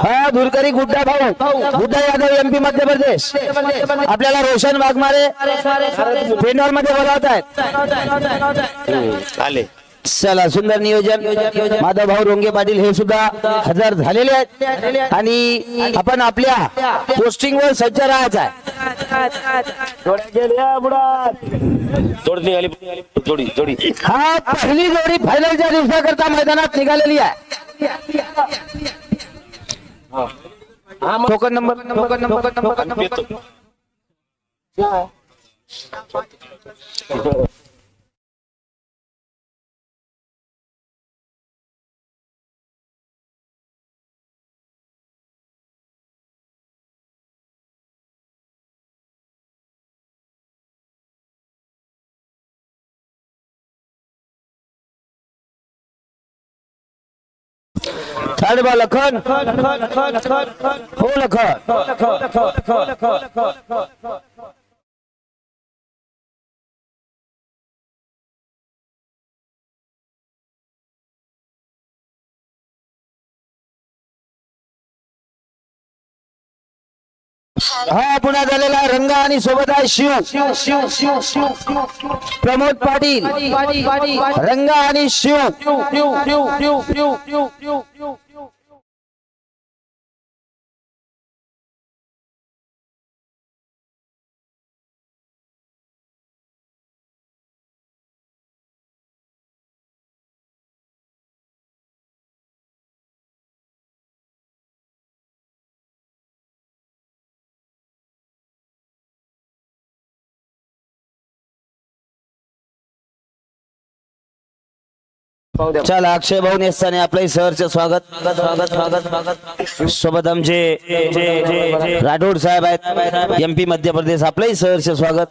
हा धुरकरी गुड्डा भाऊ. गुड्डा यादव एमपी मध्य प्रदेश. आपल्याला रोशन वाघमारे पेनॉरमध्ये बोलावत आहेत आले. चला सुंदर नियोजन. माधव भाऊ रोंगे पाटील हे सुद्धा हजर झालेले आहेत. आणि आपण आपल्या पोस्टिंग वर सज्ज राहायचं आहे. हा पहिली जोडी फायनलच्या दिवसाकरता मैदानात निघालेली आहे. Token number token number token number. येतो बा लखन. हो लखन. हा पुन्हा झालेला आहे रंगा आणि सोबत आहे शिव. प्रमोद पाटील. रंगा आणि शिव. चला अक्षय भाऊ नेस्ताने आपलंही सहर्ष स्वागत स्वागत स्वागत स्वागत. सोबत आमचे राठोड साहेब आहेत. एमपी मध्य प्रदेश आपलंही सहर्ष स्वागत.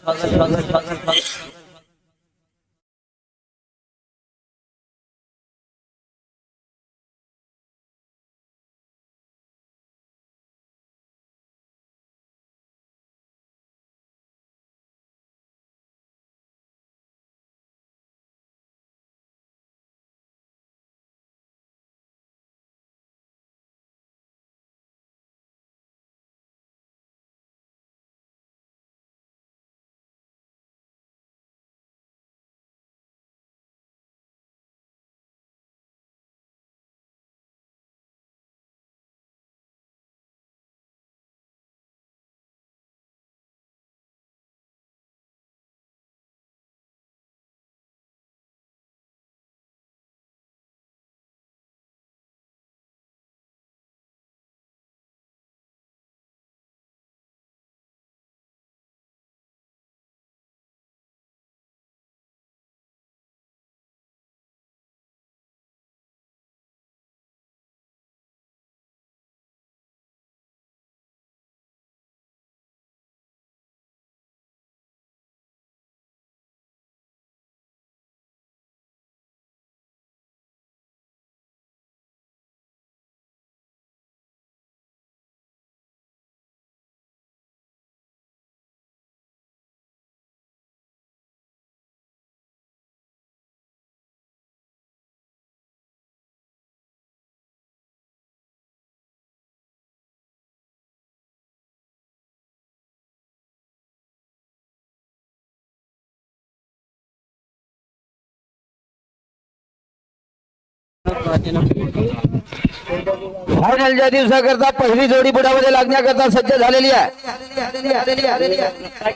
फायनलच्या दिवसाकरता पहिली जोडी बुडामध्ये लागण्याकरता सज्ज झालेली आहे.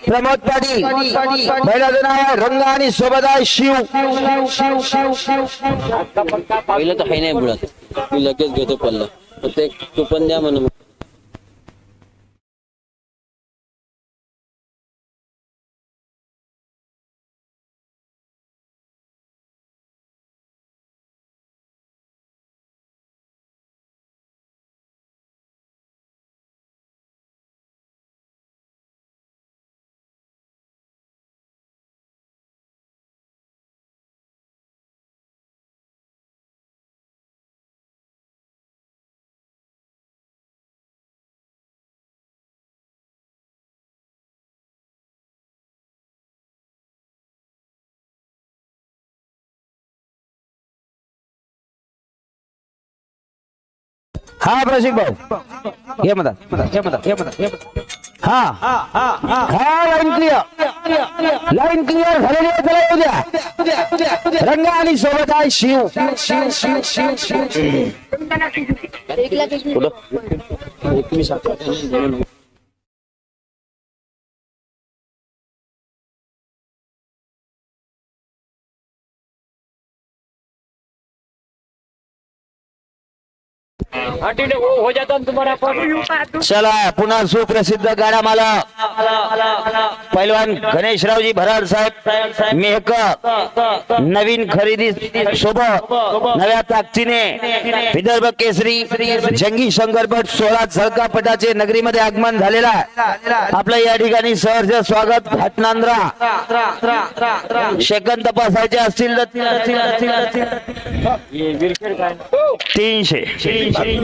प्रमोद पाटील बैलाचं नाव आहे रंग आणि सोबत आहे शिव. पहिलं तर हाय नाही बुडत. मी लगेच घेतो पल्ला. फक्त एक कुपन द्या म्हणून. हा प्रशिक भाऊ हे म्हणतात हे म्हणतात हे म्हणतात हे म्हणतात. हा। हा लाईन क्लिअर लाईन क्लिअर झालेली आहे चला येऊ द्या रंग आणि सोबत आहे शिव शिव। शिव शिव शिव शिव कुठं एकवीस अठरा चला पुन्हा सुप्रसिद्ध गाडा मला पैलवान गणेशरावजी भराड साहेब मेहक नवीन खरेदी सोबत नव्या ताकदीने विदर्भ केसरी जंगी शंकरपट सोळा झळका पटाचे नगरीमध्ये आगमन झालेला आपलं या ठिकाणी सहर्ष स्वागत घाटनांद्रा. सेकंद तपासायचे असतील तर तीनशे.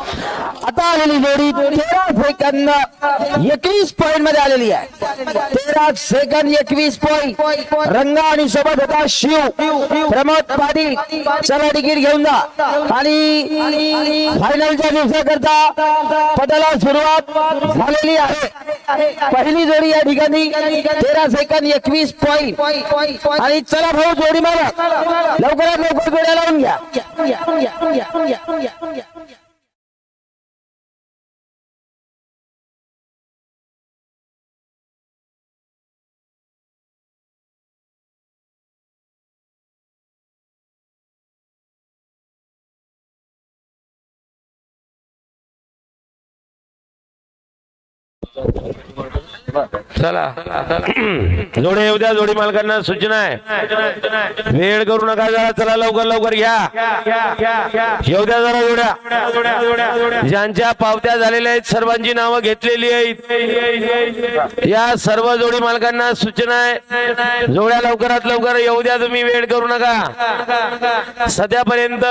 आता आलेली जोडी तेरा सेकंद एकवीस पॉइंटमध्ये आलेली आहे. तेरा सेकंद एकवीस पॉइंट रंग आणि सोबत होता शिव. प्रमोद पाटील चला तिकीट घेऊन जा. आणि फायनलच्या दिवसाकरता पदाला सुरुवात झालेली आहे. पहिली जोडी या ठिकाणी तेरा सेकंद एकवीस पॉइंट आणि चला भाऊ जोडी मारा. लवकरात लवकर जोड्या लावून घ्या. चला. जोडे येऊ द्या जोडी मालकांना सूचना आहे. वेळ करू नका जरा चला लवकर लवकर घ्या. येऊ द्या जरा जोड्या. ज्यांच्या पावत्या झालेल्या आहेत सर्वांची नावं घेतलेली आहेत. या सर्व जोडी मालकांना सूचना आहे. जोड्या लवकरात लवकर येऊ द्या तुम्ही वेळ करू नका. सध्यापर्यंत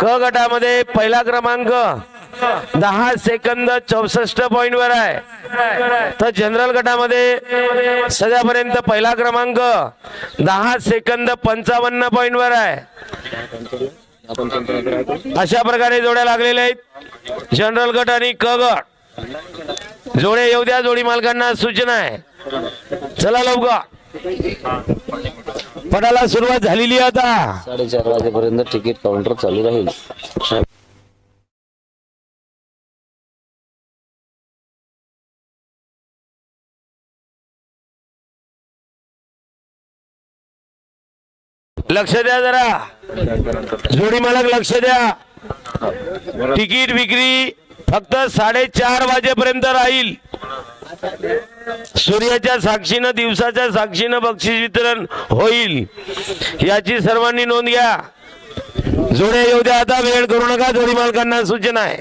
क गटामध्ये पहिला क्रमांक दहा सेकंद चौसष्ट पॉइंट वर आहे. तर जनरल गटामध्ये सध्यापर्यंत पहिला क्रमांक दहा सेकंद पंचावन्न पॉइंट वर आहे. अशा प्रकारे जोड्या लागलेल्या आहेत. जनरल गट आणि क गट. जोडे येऊ द्या जोडी मालकांना सूचना आहे. चला लवकर. पडाला सुरुवात झालेली आता. साडेचार वाजेपर्यंत तिकीट काउंटर चालू राहील. लक्ष द्या जरा. जोडी मालक लक्ष द्या. तिकीट विक्री फक्त साडेचार वाजेपर्यंत राहील. सूर्याच्या साक्षीनं दिवसाच्या साक्षीनं बक्षीस वितरण होईल. याची सर्वांनी नोंद घ्या. जोड्या येऊ द्या आता वेळ करू नका. जोडी मालकांना सूचना आहे.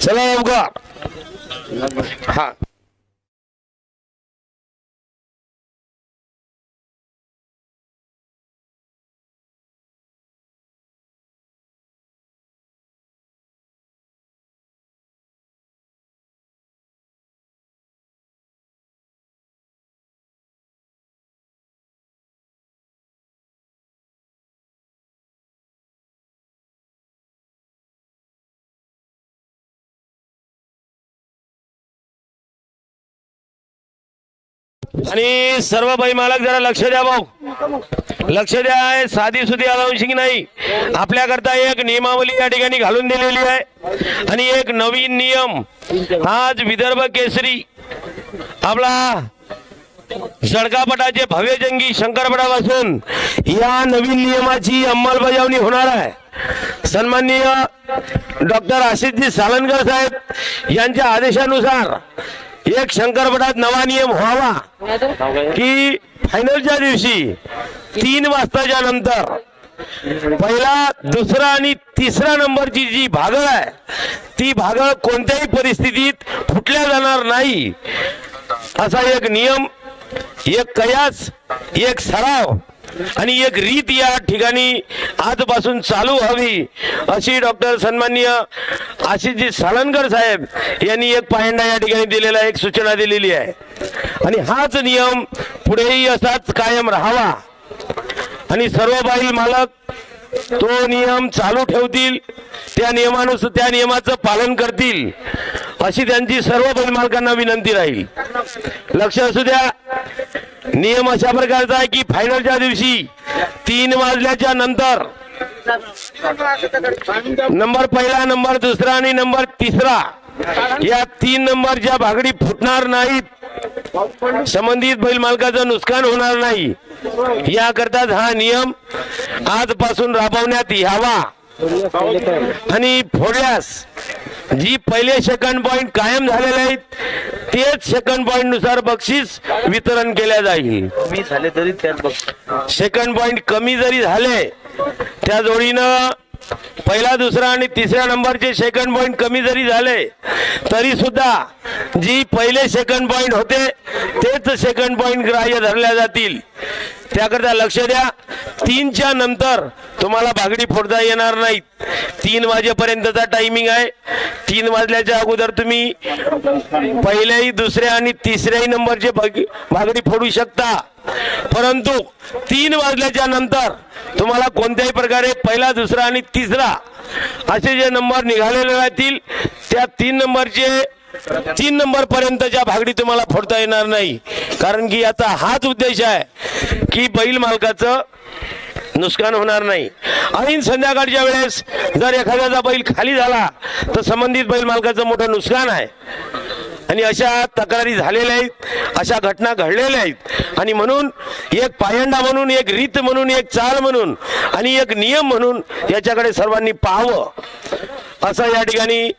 चला लवकर हा. आणि सर्व बाई मालक जरा लक्ष द्या भाऊ. लक्ष द्या हे साधी सुधी अलाउन्सिंग नाही. आपल्याकरता एक नियमावली या ठिकाणी घालून दिलेली आहे. आणि एक नवीन नियम आज विदर्भ केसरी आपला सडकापटाचे भव्य जंगी शंकरपटापासून या नवीन नियमाची अंमलबजावणी होणार आहे. सन्माननीय डॉक्टर आशिषजी सालनकर साहेब यांच्या आदेशानुसार एक शंकरपटात नवा नियम व्हावा. की फायनलच्या दिवशी तीन वाजताच्या नंतर पहिला दुसरा आणि तिसरा नंबरची जी भागळ आहे ती भागळ कोणत्याही परिस्थितीत फुटल्या जाणार नाही. असा एक नियम एक कयास एक सराव आणि एक रीत या ठिकाणी आजपासून चालू व्हावी अशी डॉक्टर सन्माननीय आशिषजी सालनकर साहेब यांनी एक पायंडा या ठिकाणी दिलेला एक सूचना दिलेली आहे. आणि हाच नियम पुढेही असाच कायम राहावा. आणि सर्व बाई मालक तो नियम चालू ठेवतील त्या नियमानुसार त्या नियमाचं पालन करतील अशी त्यांची सर्व बैल मालकांना विनंती राहील. लक्ष असू द्या. नियम अशा प्रकारचा आहे की फायनलच्या दिवशी तीन वाजल्याच्या नंतर नंबर पहिला नंबर दुसरा आणि नंबर तिसरा या तीन नंबरच्या भागडी फुटणार नाहीत. संबंधित बैल मालकाचं नुकसान होणार नाही. याकरताच हा नियम आजपासून राबवण्यात यावा. आणि फोडल्यास जी पहिले सेकंड पॉइंट कायम झालेले आहेत तेच सेकंड पॉइंटनुसार बक्षीस वितरण केल्या जाईल. मी झाले तरी त्यात बघ सेकंड पॉइंट कमी जरी झाले त्या जोडीनं पहिला दुसरा आणि तिसऱ्या नंबरचे सेकंड पॉइंट कमी जरी झाले तरी सुद्धा जी पहिले सेकंड पॉइंट होते तेच सेकंड पॉइंट ग्राह्य धरल्या जातील. त्याकरता लक्ष द्या. तीनच्या नंतर तुम्हाला भागडी फोडता येणार नाहीत. तीन वाजेपर्यंतचा टायमिंग आहे. तीन वाजल्याच्या अगोदर तुम्ही पहिल्याही दुसऱ्या आणि तिसऱ्याही नंबरचे भागडी फोडू शकता. परंतु तीन वाजल्याच्या नंतर तुम्हाला कोणत्याही प्रकारे पहिला दुसरा आणि तिसरा असे जे नंबर निघालेले राहतील त्या तीन नंबरचे तीन नंबर पर्यंतच्या भागडी तुम्हाला फोडता येणार नाही. कारण की याचा हाच उद्देश आहे की बैल मालकाचं नुकसान होणार नाही. आणि संध्याकाळच्या वेळेस जर एखाद्याचा बैल खाली झाला तर संबंधित बैल मालकाचं मोठं नुकसान आहे. आणि अशा तक्रारी झालेल्या आहेत अशा घटना घडलेल्या आहेत. आणि म्हणून एक पायंडा म्हणून एक रीत म्हणून एक चाल म्हणून आणि एक नियम म्हणून याच्याकडे सर्वांनी पाहावं असं या ठिकाणी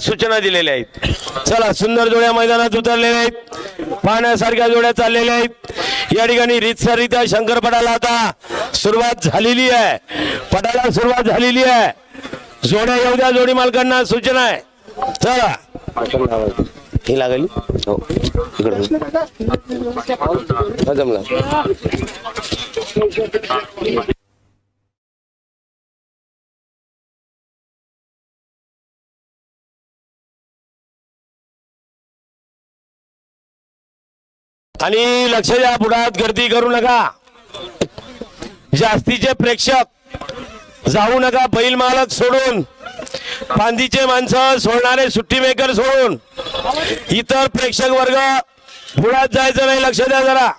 सूचना दिलेल्या आहेत. चला सुंदर जोड्या मैदानात उतरलेल्या आहेत. पाहण्यासारख्या जोड्या चाललेल्या आहेत. या ठिकाणी रीतसरित्या शंकरपटाला आता सुरुवात झालेली आहे. पटाला सुरुवात झालेली आहे. जोड्या येऊ द्या जोडी मालकांना सूचना आहे. चला. ही लागली. हो इकडे. जमला. आणि लक्ष द्या पुढात गर्दी करू नका. जास्तीचे प्रेक्षक जाऊ नका बैल मालक सोडून. पांदीचे माणसं सोडणारे सुट्टी मेकर सोडून. इतर प्रेक्षक वर्ग बुडात जायचं नाही लक्ष द्या जरा.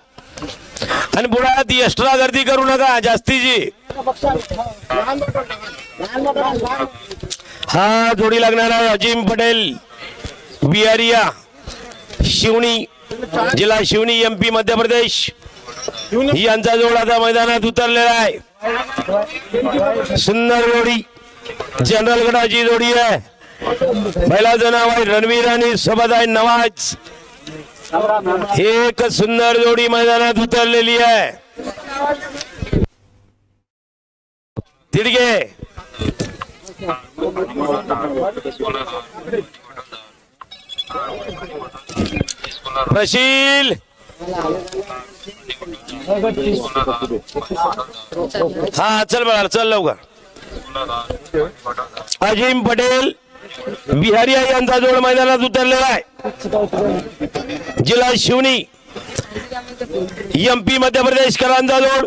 आणि बुडात एक्स्ट्रा गर्दी करू नका जास्तीची. हा जोडी लागणारा अजिम पटेल बिहारिया शिवणी जिल्हा शिवणी एमपी मध्य प्रदेश. यांचा जोड आता मैदानात उतरलेला आहे. सुंदर जोडी जनरल गडाची जोडी आहे. बैलाचं नाव आहे रणवीर आणि सोबत आहे नवाज एक सुंदर जोडी मैदानात उतरलेली आहे. तिडगे. प्रशील. हा चल बघा चल लवकर. अजिम पटेल. बिहारी यांचा जोड मैदानात उतरलेला आहे. जिल्हा शिवनी एमपी मध्य प्रदेश करांचा जोड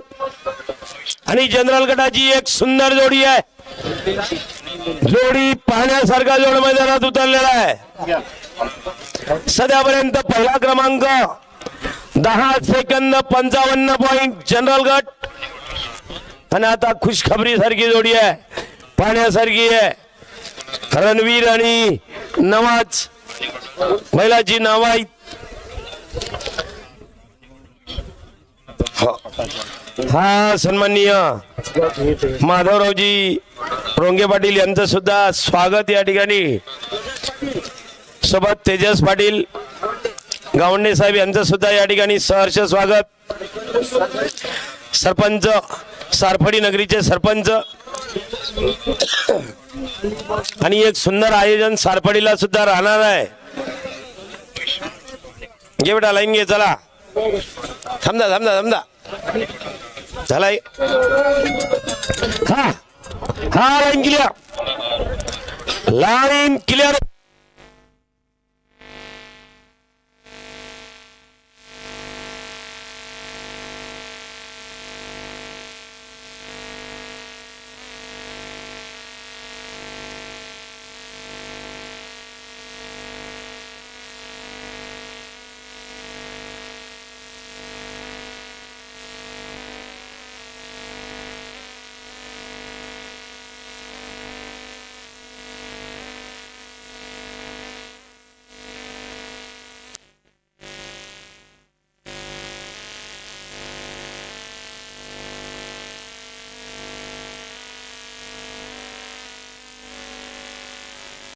आणि जनरल गटाची एक सुंदर जोडी आहे. जोडी पाहण्यासारखा जोड मैदानात उतरलेला आहे. सध्यापर्यंत पहिला क्रमांक दहा सेकंद पंचावन्न पॉइंट जनरल गट. आणि आता खुशखबरी सारखी जोडी आहे. पाहण्यासारखी आहे. रणवीर आणि नवाज. महिलाजी नाव हा सन्माननीय माधवरावजी रोंगे पाटील यांचं सुद्धा स्वागत या ठिकाणी. सोबत तेजस पाटील गावंडे साहेब यांचं सुद्धा या ठिकाणी सहर्ष स्वागत. सरपंच सारफडी नगरीचे सरपंच आणि एक सुंदर आयोजन सारपडीला सुद्धा राहणार आहे. घे बेटा लाईन घे चला. थांबदा थांबदा थांबदा झालाय हा हा लाईन क्लिअर लाईन क्लिअर